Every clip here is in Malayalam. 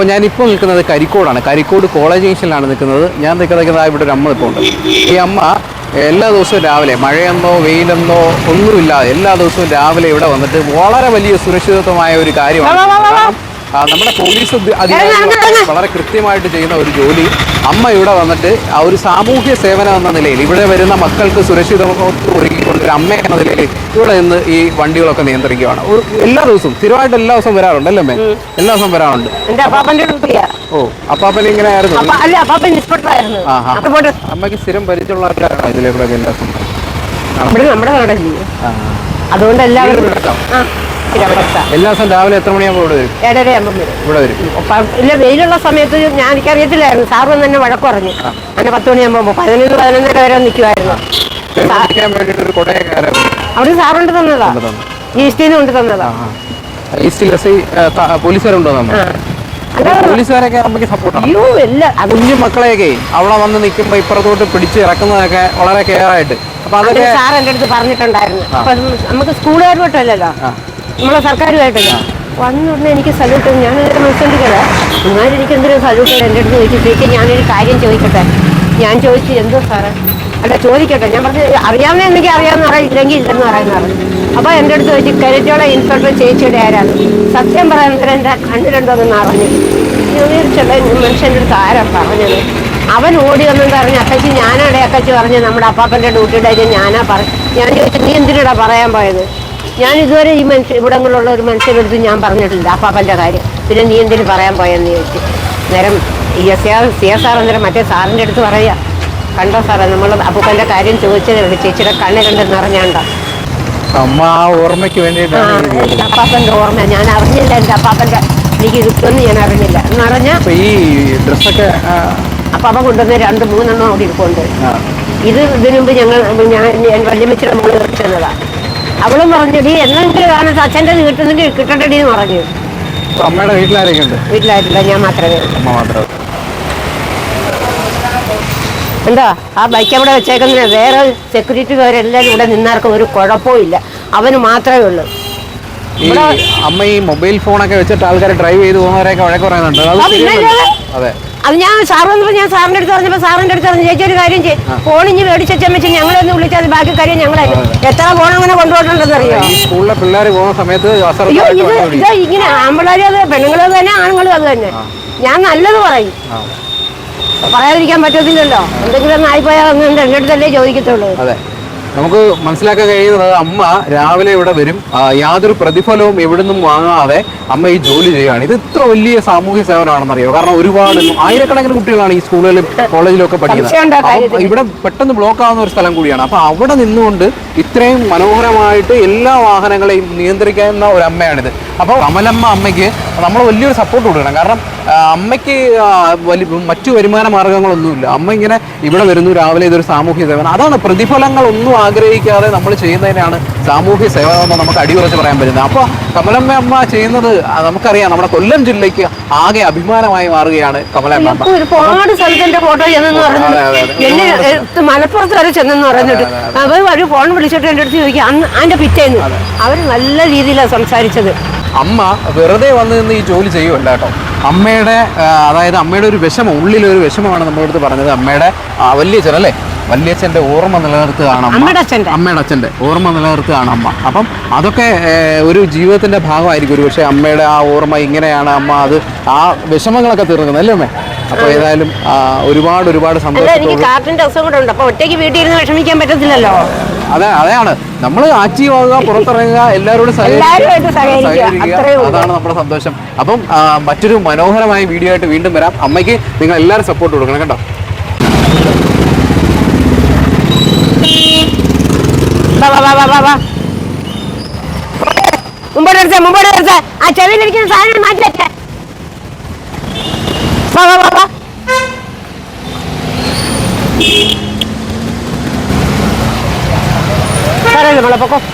അപ്പോൾ ഞാനിപ്പോൾ നിൽക്കുന്നത് കരിക്കോടാണ്. കരിക്കോട് കോളേജ് ജംഗ്ഷനിലാണ് നിൽക്കുന്നത്. ഞാൻ നിൽക്കുന്നത് ഇവിടെ ഒരു അമ്മ ഇപ്പോൾ ഉണ്ട് ഈ അമ്മ എല്ലാ ദിവസവും രാവിലെ മഴയെന്നോ വെയിലെന്നോ ഒന്നുമില്ലാതെ എല്ലാ ദിവസവും രാവിലെ ഇവിടെ വന്നിട്ട് വളരെ വലിയ സുരക്ഷിതത്വമായ ഒരു കാര്യമാണ്. നമ്മുടെ പോലീസ് അധികാരികൾ വളരെ കൃത്യമായിട്ട് ചെയ്യുന്ന ഒരു ജോലി. അമ്മ ഇവിടെ വന്നിട്ട് ആ ഒരു സാമൂഹ്യ സേവനം എന്ന നിലയിൽ ഇവിടെ വരുന്ന മക്കൾക്ക് സുരക്ഷിതമൊക്കെ ഒരുങ്ങിക്കൊണ്ട് ഒരു അമ്മ എന്ന നിലയിൽ ഇവിടെ നിന്ന് ഈ വണ്ടികളൊക്കെ നിയന്ത്രിക്കുകയാണ്. ഒരു എല്ലാ ദിവസവും സ്ഥിരമായിട്ട് എല്ലാ ദിവസവും വരാറുണ്ട് അല്ലേ അമ്മേ? എല്ലാ ദിവസവും വരാറുണ്ട്. എന്റെ അപ്പാപ്പന്റെ ഡ്യൂട്ടിയാ ഓ അപ്പാപ്പൻ ഇങ്ങനെ ആയിരുന്നു അല്ല അപ്പാപ്പൻ ആഹാ. അമ്മയ്ക്ക് സ്ഥിരം പരിചയമുള്ള ആൾക്കാരാണ് ഇതിലേക്കൂടെ എല്ലാ ദിവസവും നമ്മുടെ. അതുകൊണ്ട് എല്ലാവരും എല്ലാ ദിവസവും രാവിലെ എത്ര മണിയാകുമ്പോൾ ഇവിടെ വരും? ഏഴര ആകുമ്പം വരും. ഇവിടെ വരും. ഇല്ല വെയിലുള്ള സമയത്ത് ഞാൻ എനിക്കറിയത്തില്ലായിരുന്നു. സാർ വന്ന് തന്നെ വഴക്ക് പറഞ്ഞു. അങ്ങനെ പത്ത് മണിയാകുമ്പോൾ പതിനൊന്ന് പതിനൊന്നര വരെ നിൽക്കുമായിരുന്നു അവിടെ സാറുണ്ട് തന്നതാ. നിന്ന് കൊണ്ട് തന്നതാ. പോലീസുകാരുണ്ടോ പോലീസുകാരൊക്കെ സപ്പോർട്ടാണ്. കുഞ്ഞു മക്കളെയൊക്കെ അവിടെ വന്ന് നിൽക്കുമ്പോൾ ഇപ്പുറത്തോട്ട് പിടിച്ച് ഇറക്കുന്നതൊക്കെ വളരെ കെയർ ആയിട്ട് അപ്പൊ അത് അതൊക്കെ സാർ എന്റെ അടുത്ത് പറഞ്ഞിട്ടുണ്ടായിരുന്നു. നമുക്ക് സ്കൂളുകാരുമായിട്ടല്ലല്ലോ. നമ്മളെ സർക്കാരുമായിട്ടല്ല. വന്ന ഉടനെ എനിക്ക് സല്യൂട്ട് ഞാൻ മനസ്സിലാക്കിയത് എന്നാലും എനിക്ക് എന്തൊരു സല്യൂട്ട് എന്റെ അടുത്ത് ചോദിച്ചു ചേച്ചി ഞാനൊരു കാര്യം ചോദിക്കട്ടെ? ഞാൻ ചോദിച്ചു എന്തോ സാറേ? അല്ല ചോദിക്കട്ടെ. ഞാൻ പറഞ്ഞു അറിയാവുന്ന എനിക്ക് പറയാം അറിയില്ലെങ്കിൽ ഇല്ലെന്ന് പറയുന്ന പറഞ്ഞു അപ്പോൾ എന്റെ അടുത്ത് ചോദിച്ചു കരറ്റോളെ ഇൻസ്പെക്ടർ ചേച്ചിയുടെ ആരാണ്? സത്യം പറയാൻ നേരം എന്റെ കണ്ണിലുണ്ടോന്ന് അറിഞ്ഞു വിചാരിച്ചല്ലേ മനുഷ്യന്റെ അടുത്ത് ആരാ പറഞ്ഞത്? അവൻ ഓടി വന്നെന്ന് പറഞ്ഞ അക്കച്ചി ഞാനാടെ അക്കച്ചി പറഞ്ഞ് നമ്മുടെ അപ്പാപ്പന്റെ ഡ്യൂട്ടിയുടെ ഞാനാ പറഞ്ഞു ഞാൻ ചോദിച്ചു നീ എന്തിനാടാ പറയാൻ പോയത്? ഞാൻ ഇതുവരെ ഈ മനുഷ്യ ഇവിടങ്ങളുള്ള ഒരു മനുഷ്യരുടെ അടുത്ത് ഞാൻ പറഞ്ഞിട്ടില്ല. അപ്പാപ്പന്റെ കാര്യം. പിന്നെ നീ എന്തിനു പറയാൻ പോയെന്ന് ചോദിച്ചു. നേരം ഈ S R C S R അന്നേരം മറ്റേ സാറിന്റെ അടുത്ത് പറയാ. കണ്ടോ സാറേ നമ്മൾ അപ്പൂപ്പന്റെ കാര്യം ചോദിച്ചതേ ഉള്ളൂ. ചേച്ചിയുടെ കണ്ണ് കണ്ട് നിറഞ്ഞാണ്ടോ. അമ്മ ആ ഓർമ്മയ്ക്ക് വേണ്ടിയിട്ടാണ് അപ്പാപ്പന്റെ ഓർമ്മ. ഞാൻ അറിഞ്ഞില്ല എന്റെ അപ്പാപ്പന്റെ എനിക്ക് ഇതൊന്നും ഞാൻ അറിഞ്ഞില്ല. എന്ന് ഈ ഡ്രസ്സൊക്കെ അപ്പാപ്പ കൊണ്ടുവന്ന രണ്ട് മൂന്നെണ്ണം അവിടെ ഇരിപ്പുണ്ട്. ഇത് ഇതിനു മുമ്പ് ഞങ്ങൾ ഞാൻ വല്യമ്മച്ചിയുടെ ചെന്നതാണ് കളിച്ചതാ അവളും പറഞ്ഞു നീ എന്നെങ്കിലും കാരണം അച്ഛന്റെ കിട്ടുന്നെങ്കിൽ കിട്ടണ്ടടി എന്ന് പറഞ്ഞു. അമ്മയുടെ വീട്ടിലാരൊക്കെ ഉണ്ട് വീട്ടിലായിട്ടില്ല ഞാൻ മാത്രമേ അമ്മ മാത്രമേ എന്താ ആ ബൈക്ക് അവിടെ വെച്ചേക്കുന്ന? വേറെ സെക്യൂരിറ്റിക്കാരെല്ലാവരും ഇവിടെ നിന്നാർക്കും ഒരു കുഴപ്പവും ഇല്ല. അവന് മാത്രമേ ഉള്ളൂ. ഈ അമ്മ ഈ മൊബൈൽ ഫോണൊക്കെ വെച്ചിട്ട് ആൾക്കാർ ഡ്രൈവ് ചെയ്ത് പോകുന്നവരെയൊക്കെ വഴക്ക് പറയുന്നുണ്ട്? അതെ. അത് ഞാൻ സാർ വന്നപ്പോൾ ഞാൻ സാറിന്റെ അടുത്ത് പറഞ്ഞപ്പോൾ സാറിന്റെ അടുത്ത് പറഞ്ഞു ചേച്ചി ഒരു കാര്യം ചെയ്യും. ഫോണിഞ്ഞ് മേടിച്ചാൽ വെച്ച് ഞങ്ങളൊന്ന് വിളിച്ചാൽ ബാക്കി കാര്യം ഞങ്ങളായിരുന്നു എത്ര ഫോൺ അങ്ങനെ കൊണ്ടുപോയിട്ടുണ്ടെന്ന് അറിയോ? സ്കൂളിലെ പിള്ളേർ പോകുന്ന സമയത്ത് അയ്യോ ഇത് ഇത് ഇങ്ങനെ ആമ്പിള്ളേരും അത് പെണ്ണുങ്ങളും അത് തന്നെ ആണുങ്ങളും അത് തന്നെ. ഞാൻ നല്ലത് പറയും. പറയാതിരിക്കാൻ പറ്റത്തില്ലല്ലോ. എന്തെങ്കിലും ഒന്ന് ആയിപ്പോയാൽ എന്റെ എന്റെ അടുത്തല്ലേ ചോദിക്കത്തുള്ളൂ നമുക്ക് മനസ്സിലാക്കാൻ കഴിയുന്നത് അമ്മ രാവിലെ ഇവിടെ വരും. യാതൊരു പ്രതിഫലവും എവിടെ നിന്നും വാങ്ങാതെ അമ്മ ഈ ജോലി ചെയ്യുകയാണ്. ഇത് ഇത്ര വലിയ സാമൂഹ്യ സേവനമാണെന്ന് അറിയോ കാരണം ഒരുപാട് ആയിരക്കണക്കിന് കുട്ടികളാണ് ഈ സ്കൂളുകളിലും കോളേജിലും ഒക്കെ പഠിക്കുന്നത്? ഇവിടെ പെട്ടെന്ന് ബ്ലോക്ക് ആവുന്ന ഒരു സ്ഥലം കൂടിയാണ്. അപ്പൊ അവിടെ നിന്നുകൊണ്ട് ഇത്രയും മനോഹരമായിട്ട് എല്ലാ വാഹനങ്ങളെയും നിയന്ത്രിക്കുന്ന ഒരു അമ്മയാണിത്. അപ്പോൾ കമലമ്മ അമ്മയ്ക്ക് നമ്മൾ വലിയൊരു സപ്പോർട്ട് കൊടുക്കണം. കാരണം അമ്മയ്ക്ക് വലിയ മറ്റു വരുമാന മാർഗങ്ങളൊന്നുമില്ല. അമ്മ ഇങ്ങനെ ഇവിടെ വരുന്നു രാവിലെ ഇതൊരു സാമൂഹ്യ സേവനം. അതാണ് പ്രതിഫലങ്ങൾ ഒന്നും ആഗ്രഹിക്കാതെ നമ്മൾ ചെയ്യുന്നതിനാണ് സാമൂഹ്യ സേവനം എന്ന് നമുക്ക് അടിയുറച്ച് പറയാൻ പറ്റുന്നത്. അപ്പോൾ കമലമ്മ അമ്മ ചെയ്യുന്നത് നമുക്കറിയാം നമ്മുടെ കൊല്ലം ജില്ലയ്ക്ക് ആകെ അഭിമാനമായി മാറുകയാണ് കമലമ്മ ഒരുപാട് സ്ഥലത്തിന്റെ ഫോട്ടോ ചെന്നെന്ന് അതെ. എന്നെ മലപ്പുറത്ത് വരെ ചെന്നെന്ന് പറഞ്ഞിട്ട് അവർ ഒരു ഫോൺ വിളിച്ചിട്ട് എന്റെ അടുത്ത് ചോദിക്കുക അന്ന് അതിന്റെ പിറ്റേന്ന്. അവർ നല്ല രീതിയിലാണ് സംസാരിച്ചത്. അമ്മ വെറുതെ വന്ന് നിന്ന് ഈ ജോലി ചെയ്യുമല്ല കേട്ടോ അമ്മയുടെ അതായത് അമ്മയുടെ ഒരു വിഷമം ഉള്ളിലൊരു വിഷമമാണ് നമ്മുടെ അടുത്ത് പറഞ്ഞത്. അമ്മയുടെ ആ, വല്യച്ഛൻ അല്ലേ? വല്യച്ഛന്റെ ഓർമ്മ നിലനിർത്തുകയാണ് അമ്മ. അമ്മയുടെ അച്ഛന്റെ. ഓർമ്മ നിലനിർത്തുകയാണ് അമ്മ. അപ്പം അതൊക്കെ ഒരു ജീവിതത്തിന്റെ ഭാഗമായിരിക്കും ഒരു പക്ഷേ അമ്മയുടെ ആ ഓർമ്മ ഇങ്ങനെയാണ് അമ്മ അത് ആ വിഷമങ്ങളൊക്കെ തീർക്കുന്നത് അല്ലേ അമ്മേ? അപ്പോൾ ഏതായാലും ഒരുപാട് ഒരുപാട് സന്തോഷം എനിക്ക് അസുഖം കൂടെ ഉണ്ട്. അപ്പൊ ഒറ്റയ്ക്ക് വീട്ടിൽ ഇരുന്ന് വിഷമിക്കാൻ പറ്റത്തില്ലല്ലോ? അതെ അതാണ്. നമ്മൾ ആക്റ്റീവ് ആവുക പുറത്തിറങ്ങുക എല്ലാവരോടും. അതാണ് നമ്മുടെ സന്തോഷം. അപ്പം മറ്റൊരു മനോഹരമായ വീഡിയോ ആയിട്ട് വീണ്ടും വരാം. അമ്മയ്ക്ക് നിങ്ങൾ എല്ലാവരും സപ്പോർട്ട് കൊടുക്കണം കേട്ടോ. മുമ്പോട്ട് എടുത്തേ മുമ്പോട്ട് എടുത്തേ ആ ചെവിയിലിരിക്കുന്ന സാധനം മാറ്റി വെച്ചേ വാ വാ വാ. மேலே பக்கம்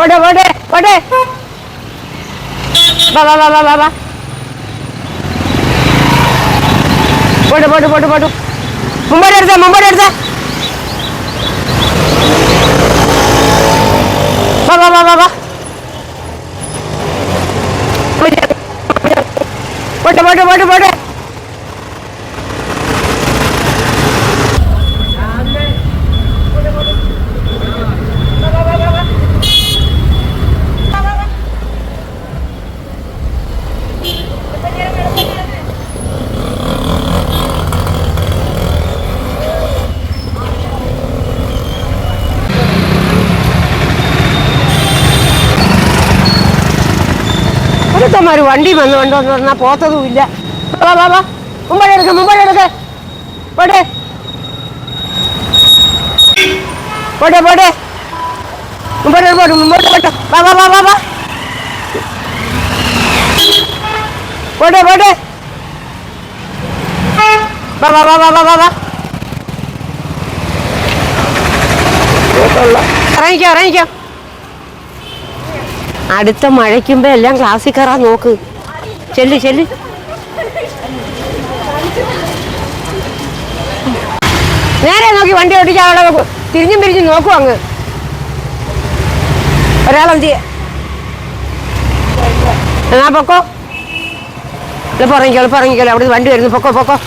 ஓடு ஓடு ஓடு வா வா வா வா வா வா. போட்டு போட்டு போட்டு போட்டு மும்பாடி எடுத்த மும்பாடி எடுத்த வா. வா வா வா வா போட்டு போட்டு போட்டு போட்டு പോട്ടെ വണ്ടി വന്ന് വണ്ടി വന്ന് പറഞ്ഞാൽ പോത്തതും ഇല്ല. വാ വാ വാ. മുമ്പോട്ട് എടുക്ക മുമ്പോട്ട് എടുക്ക. പോട്ടെ. പോട്ടെ പോട്ടെ. മുമ്പോട്ട് പോട്ടെ മുമ്പോട്ട് പോട്ടെ. വാ വാ വാ വാ വാ. പോട്ടെ പോട്ടെ. വാ വാ വാ വാ വാ വാ. ഇറങ്ങിക്കോ ഇറങ്ങിക്കോ. അടുത്ത മഴയ്ക്കുമ്പോ എല്ലാം ക്ലാസ്സിൽ കയറാൻ നോക്ക്. ചെല്ല് ചെല്ല്. നേരെ നോക്കി വണ്ടി ഓടിക്കാൻ അവിടെ തിരിഞ്ഞും പിരിഞ്ഞും നോക്കൂ അങ്ങ്. ചെയ്യ- എന്നാ പൊക്കോ? എളുപ്പം ഇറങ്ങിക്കോ എളുപ്പം ഇറങ്ങിക്കോ അവിടെ വണ്ടി വരുന്നു. പൊക്കോ പൊക്കോ?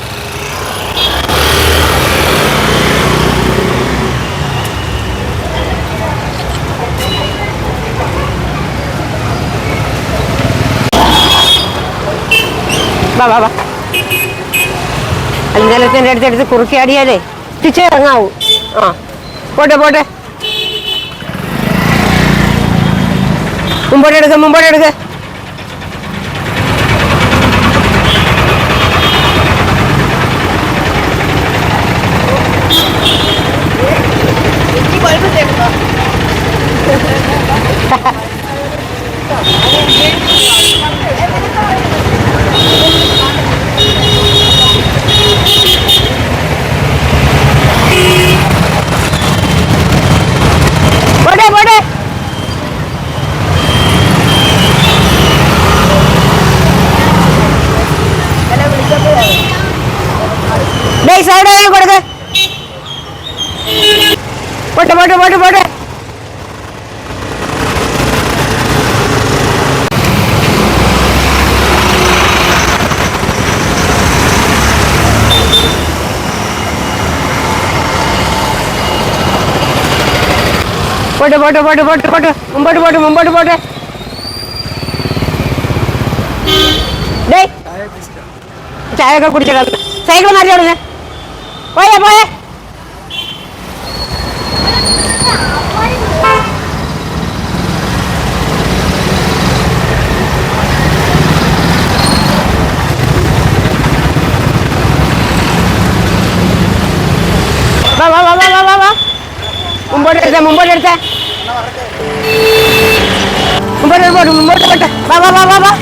വാ വാ വാ. അന്നേരത്തിന്റെ അടുത്തടുത്ത് കുറുക്കിയാടിയാലേ തിരിച്ചേ ഇറങ്ങാവൂ. ആ പോട്ടെ പോട്ടെ. മുമ്പോട്ട് എടുക്ക മുമ്പോട്ട് എടുക്ക. போடு போடு. டேய் சவுண்ட் கொடுங்க. போட்டு போட்டு போட்டு போட்டு. പോട്ടെ പോട്ടെ പോട്ടെ പോട്ടെ പോട്ടെ. മുമ്പോട്ട് പോട്ടെ മുമ്പോട്ട് പോട്ടെ. ചായ ഒക്കെ കുടിച്ച സൈക്കിൾ മാറ്റി പോയേ പോയേ വാ വാ വാ വാ വാ വാ വാ മുമ്പോട്ട് എടുത്തേ മുമ്പോട്ട് എടുത്തേ. മുമ്പോട്ട് മുമ്പോട്ട് പോട്ടെ വാ വാ വാ വാ.